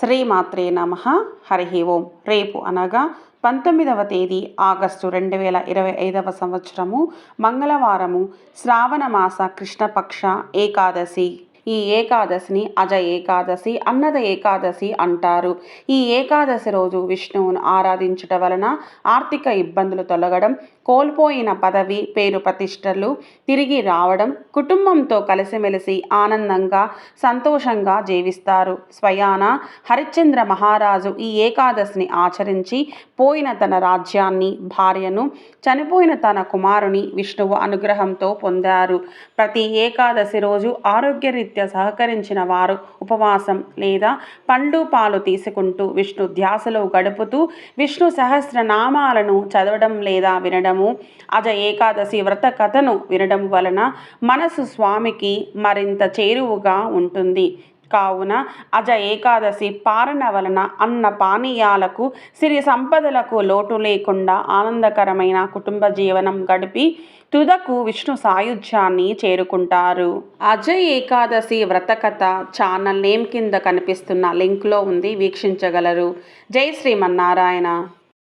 శ్రీమాత్రే నమ. హరి ఓం. రేపు అనగా పంతొమ్మిదవ తేదీ ఆగస్టు రెండు వేల ఇరవై ఐదవ సంవత్సరము మంగళవారము శ్రావణ మాస కృష్ణపక్ష ఏకాదశి. ఈ ఏకాదశిని అజ ఏకాదశి అన్నద ఏకాదశి అంటారు. ఈ ఏకాదశి రోజు విష్ణువును ఆరాధించుట వలన ఆర్థిక ఇబ్బందులు తొలగడం కోల్పోయిన పదవి పేరు ప్రతిష్టలు తిరిగి రావడం కుటుంబంతో కలిసిమెలిసి ఆనందంగా సంతోషంగా జీవిస్తారు. స్వయాన హరిశ్చంద్ర మహారాజు ఈ ఏకాదశిని ఆచరించి పోయిన తన రాజ్యాన్ని భార్యను చనిపోయిన తన కుమారుని విష్ణువు అనుగ్రహంతో పొందారు. ప్రతి ఏకాదశి రోజు ఆరోగ్యరీత్యా సహకరించిన వారు ఉపవాసం లేదా పండు పాలు తీసుకుంటూ విష్ణు ధ్యాసలో గడుపుతూ విష్ణు సహస్రనామాలను చదవడం లేదా వినడము అజ ఏకాదశి వ్రత కథను వినడం వలన మనసు స్వామికి మరింత చేరువుగా ఉంటుంది. కావున అజ ఏకాదశి పారణ వలన అన్న పానీయాలకు సిరి సంపదలకు లోటు లేకుండా ఆనందకరమైన కుటుంబ జీవనం గడిపి తుదకు విష్ణు సాయుధ్యాన్ని చేరుకుంటారు. అజయ్ ఏకాదశి వ్రతకథ ఛానల్ నేమ్ కింద కనిపిస్తున్న లింక్లో ఉంది వీక్షించగలరు. జై శ్రీమన్నారాయణ.